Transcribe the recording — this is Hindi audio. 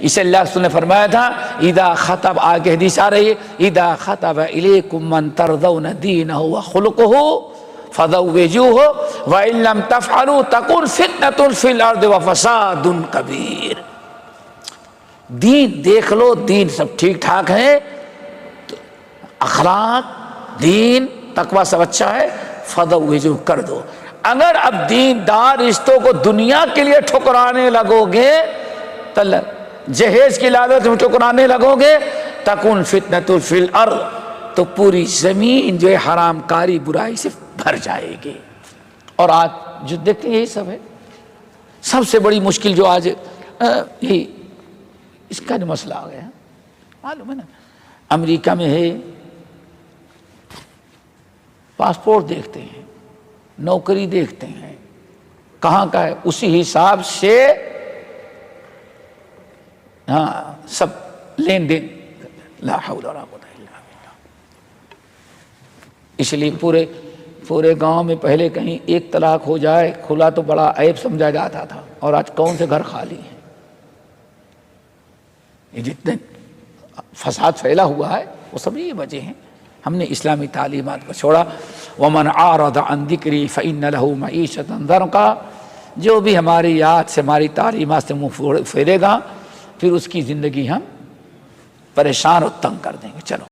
इसे अल्लाह ने फरमाया था ईदा खतब, आगे हदीस आ रही है ईदा खतब इलेकुम तरदौन दीन हो खुलक हो फदवेजू हो व इलम तफालू तकुन फितनतुल अर्द व फसादुन कबीर। दीन देख लो, दीन सब ठीक ठाक है तो अखलाक, दीन, तकवा सब अच्छा है फदवेजू कर दो। अगर अब दीनदार रिश्तों को दुनिया के लिए ठुकराने लगोगे तो जहेज की लालच में ठुकराने लगोगे, तकुन फितनतुल फिल अर्द तो पूरी ज़मीन जो है हरामकारी बुराई से भर जाएगी। और आज जो देखते हैं, यही सब है। सबसे बड़ी मुश्किल जो आज यही, इसका जो मसला आ गया। मालूम है ना? अमेरिका में है। पासपोर्ट देखते हैं, नौकरी देखते हैं। कहाँ का है? उसी हिसाब से हाँ सब लेन देन इसलिए पूरे पूरे गाँव में पहले कहीं एक तलाक हो जाए, खुला तो बड़ा ऐब समझा जाता था, और आज कौन से घर खाली हैं? ये जितने फसाद फैला हुआ है, वो सभी ये वजह हैं। हमने इस्लामी तालीमत को छोड़ा। वमन आरद अंदिक्री फ़ैन लहू मीशत का जो भी हमारी याद से, हमारी तालीमत से मुँह फेरेगा फिर उसकी ज़िंदगी हम परेशान और तंग कर देंगे। चलो।